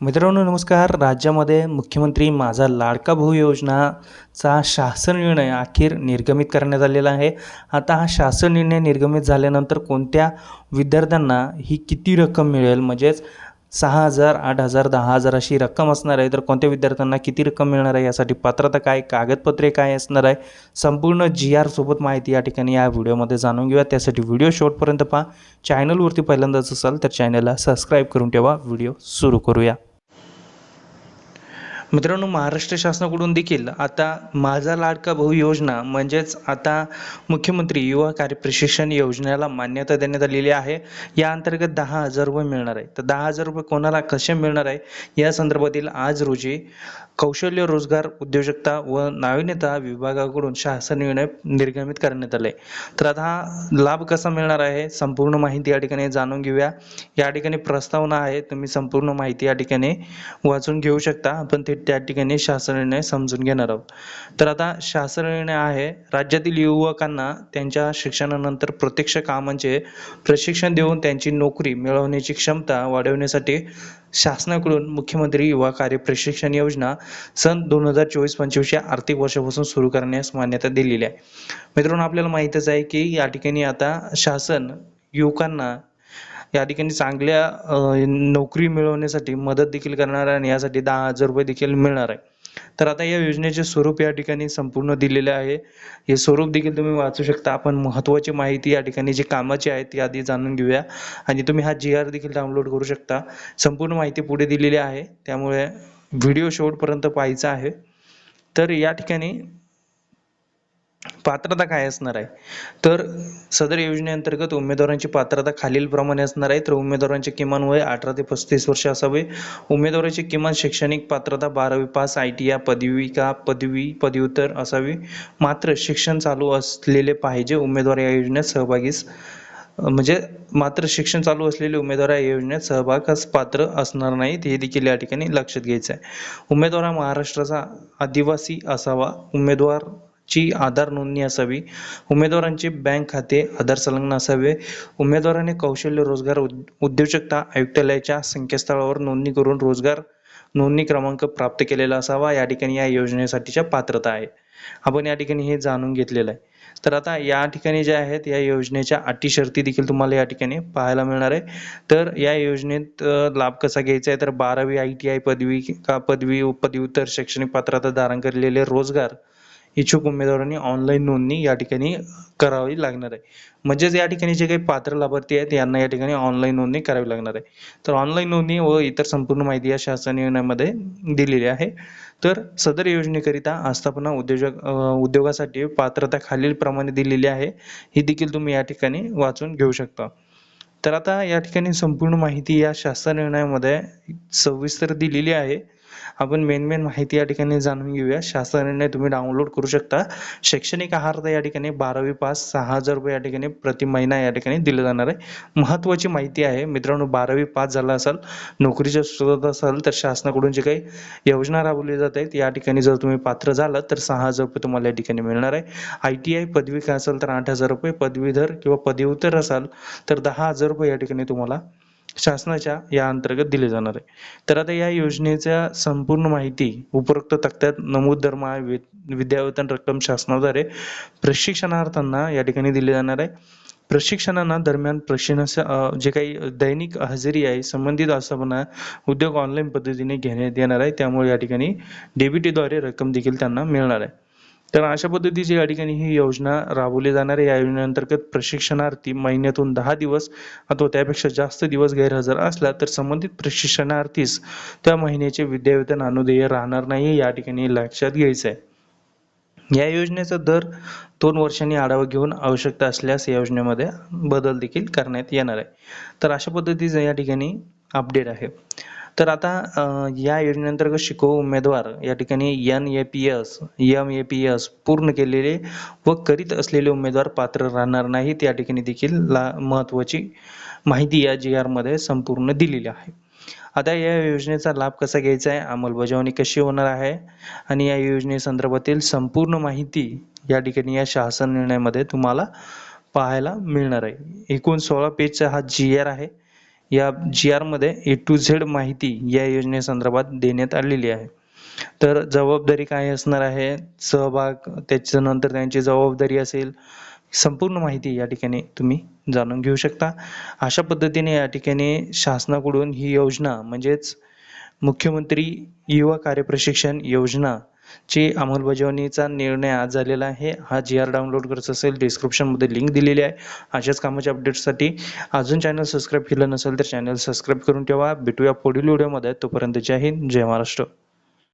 मित्रांनो नमस्कार. राज्यामध्ये मुख्यमंत्री माझा लाडका भाऊ योजनाचा शासन निर्णय अखेर निर्गमित करण्यात आलेला आहे. आता हा शासन निर्णय निर्गमित झाल्यानंतर कोणत्या विद्यार्थ्यांना ही किती रक्कम मिळेल? म्हणजेच सहा हजार आठ हजार दहा हजार अशी रक्कम असणार आहे. तर कोणत्या विद्यार्थ्यांना किती रक्कम मिळणार आहे? यासाठी पात्रता काय कागदपत्रे काय असणार आहे? संपूर्ण जी आरसोबत माहिती या ठिकाणी या व्हिडिओमध्ये जाणून घेऊया. त्यासाठी व्हिडिओ शेवटपर्यंत पहा. चॅनलवरती पहिल्यांदाच असाल तर चॅनलला सबस्क्राईब करून ठेवा. व्हिडिओ सुरू करूया. मित्रांनो महाराष्ट्र शासनाकडून देखील आता माझा लाडका भाऊ योजना म्हणजेच आता मुख्यमंत्री युवा कार्यप्रशिक्षण योजनेला मान्यता देण्यात आलेली आहे. या अंतर्गत दहा हजार रुपये मिळणार आहे तर दहा हजार रुपये कोणाला कसे मिळणार आहे? या संदर्भातील आज रोजी कौशल्य रोजगार उद्योजकता व नाविन्यता विभागाकडून शासन निर्णय निर्गमित करण्यात आले. तर आता हा लाभ कसा मिळणार आहे? संपूर्ण माहिती या ठिकाणी जाणून घेऊया. या ठिकाणी प्रस्तावना आहे. तुम्ही संपूर्ण माहिती या ठिकाणी वाचून घेऊ शकता. आपण ते त्या ठिकाणी शासन निर्णय समजून घेणार आहोत. तर आता शासन निर्णय आहे राज्यातील युवकांना त्यांच्या शिक्षणानंतर प्रत्यक्ष कामांचे प्रशिक्षण देऊन त्यांची नोकरी मिळवण्याची क्षमता वाढवण्यासाठी शासनाकडून मुख्यमंत्री युवा कार्य प्रशिक्षण योजना सन दोन हजार चोवीस पंचवीस या आर्थिक वर्षापासून सुरू करण्यास मान्यता दिलेली आहे. मित्रांनो आपल्याला माहीतच आहे की या ठिकाणी आता शासन युवकांना या ठिकाणी चांगल्या नोकरी मिळवण्यासाठी मदत देखील करणार आहे आणि यासाठी दहा हजार रुपये देखील मिळणार आहे. तर आता या योजनेचे स्वरूप या ठिकाणी संपूर्ण दिलेले आहे. हे स्वरूप देखील तुम्ही वाचू शकता. आपण महत्त्वाची माहिती या ठिकाणी जी कामाची आहे ती आधी जाणून घेऊया. आणि तुम्ही हा जी आर देखील डाउनलोड करू शकता. संपूर्ण माहिती पुढे दिलेली आहे. त्यामुळे व्हिडिओ शेवटपर्यंत पाहायचा आहे. तर या ठिकाणी पात्रता काय असणार आहे? तर सदर योजनेअंतर्गत उमेदवारांची पात्रता खालीलप्रमाणे असणार आहे. तर उमेदवारांचे किमान वय अठरा ते पस्तीस वर्ष असावे. उमेदवाराची किमान शैक्षणिक पात्रता बारावी पास आय टी या पदविका पदवी पदव्युत्तर असावी. मात्र शिक्षण चालू असलेले पाहिजे उमेदवार या योजनेत सहभागीस म्हणजे मात्र शिक्षण चालू असलेले उमेदवार या योजनेत सहभागास पात्र असणार नाहीत हे देखील या ठिकाणी लक्षात घ्यायचं आहे. उमेदवार हा महाराष्ट्राचा आदिवासी असावा. उमेदवार ची आधार नोंदणी असावी. उमेदवारांचे बँक खाते आधार संलग्न असावे. उमेदवाराने कौशल्य रोजगार उद्योजकता आयुक्तालयाच्या संकेतस्थळावर नोंदणी करून रोजगार नोंदणी क्रमांक प्राप्त केलेला असावा. या ठिकाणी या योजनेसाठीच्या पात्रता आहे. आपण या ठिकाणी हे जाणून घेतलेलं आहे. तर आता या ठिकाणी ज्या आहेत या योजनेच्या अटी शर्ती देखील तुम्हाला या ठिकाणी पाहायला मिळणार आहे. तर या योजनेत लाभ कसा घ्यायचा आहे? तर बारावी आय टी आय पदवी का पदवी पदव्युत्तर शैक्षणिक पात्रता धारण केलेले रोजगार इच्छुक उमेदवारांनी ऑनलाईन नोंदणी या ठिकाणी करावी लागणार आहे. म्हणजेच या ठिकाणी जे काही पात्र लाभार्थी आहेत यांना या ठिकाणी ऑनलाईन नोंदणी करावी लागणार आहे. तर ऑनलाईन नोंदणी व इतर संपूर्ण माहिती या शासन योजनेमध्ये दिलेली आहे. तर सदर योजनेकरिता आस्थापना उद्योजक उद्योगासाठी पात्रता खालीलप्रमाणे दिलेली आहे. ही देखील तुम्ही या ठिकाणी वाचून घेऊ शकता. तर आता या ठिकाणी संपूर्ण माहिती या शासन निर्णयामध्ये सविस्तर दिलेली आहे. आपण मेन मेन माहिती या ठिकाणी जाणून घेऊया. शासन निर्णय तुम्ही डाउनलोड करू शकता. शैक्षणिक आहार या ठिकाणी बारावी पास सहा हजार रुपये या ठिकाणी प्रति महिना या ठिकाणी दिलं जाणार आहे. महत्त्वाची माहिती आहे मित्रांनो बारावी पास झाला असाल नोकरीच्या शोधात असाल तर शासनाकडून जे काही योजना राबवली जात आहेत या ठिकाणी जर तुम्ही पात्र झालात तर सहा हजार रुपये तुम्हाला या ठिकाणी मिळणार आहे. आय टी आय पदवी काय असेल तर आठ हजार रुपये. पदवीधर किंवा पदव्युत्तर असाल तर दहा हजार रुपये या ठिकाणी तुम्हाला शासनाच्या या अंतर्गत दिले जाणार आहे. तर आता या योजनेच्या संपूर्ण माहिती उपरोक्त तक्त्यात नमूद दरमहा वि- विद्यावेतन रक्कम शासनाद्वारे प्रशिक्षणार्थांना या ठिकाणी दिली जाणार आहे. प्रशिक्षणाना दरम्यान प्रशिक्षण जे काही दैनिक हजेरी आहे संबंधित आस्थापना उद्योग ऑनलाईन पद्धतीने घेण्यात येणार आहे. त्यामुळे या ठिकाणी डेबिटीद्वारे रक्कम देखील त्यांना मिळणार आहे. तर अशा पद्धतीची या ठिकाणी ही योजना राबवली जाणार आहे. या योजनेअंतर्गत प्रशिक्षणार्थी महिन्यातून दहा दिवस अथवा त्यापेक्षा जास्त दिवस गैरहजर असला तर संबंधित प्रशिक्षणार्थीस त्या महिन्याचे विद्यावेतन अनुदेय राहणार नाही या ठिकाणी लक्षात घ्यायचं आहे या योजनेचा दर दोन वर्षांनी आढावा घेऊन आवश्यकता असल्यास या योजनेमध्ये बदल देखील करण्यात येणार आहे. तर अशा पद्धतीचं या ठिकाणी अपडेट आहे. तर आता या योजनेअंतर्गत शिकवू उमेदवार या ठिकाणी N A P S M A P S पूर्ण केलेले व करीत असलेले उमेदवार पात्र राहणार नाहीत या ठिकाणी देखील ला महत्त्वाची माहिती या जी आरमध्ये संपूर्ण दिलेली आहे. आता या योजनेचा लाभ कसा घ्यायचा आहे? अंमलबजावणी कशी होणार आहे? आणि या योजनेसंदर्भातील संपूर्ण माहिती या ठिकाणी या शासन निर्णयामध्ये तुम्हाला पाहायला मिळणार आहे. एकूण सोळा पेजचा हा जी आर आहे. या जी आरमध्ये ए टू झेड माहिती या योजनेसंदर्भात देण्यात आलेली आहे. तर जबाबदारी काय असणार आहे? सहभाग त्याच्यानंतर त्यांची जबाबदारी असेल? संपूर्ण माहिती या ठिकाणी तुम्ही जाणून घेऊ शकता. अशा पद्धतीने या ठिकाणी शासनाकडून ही योजना म्हणजेच मुख्यमंत्री युवा कार्यप्रशिक्षण योजना ची अंमलबजावणीचा निर्णय आज झालेला आहे हा जी आर डाउनलोड करायचा असेल डिस्क्रिप्शनमध्ये लिंक दिलेली आहे. अशाच कामाच्या अपडेट्ससाठी अजून चॅनल सबस्क्राईब केलं नसेल तर चॅनल सबस्क्राईब करून ठेवा. भेटूया पुढील व्हिडिओमध्ये तोपर्यंत जय हिंद जय महाराष्ट्र.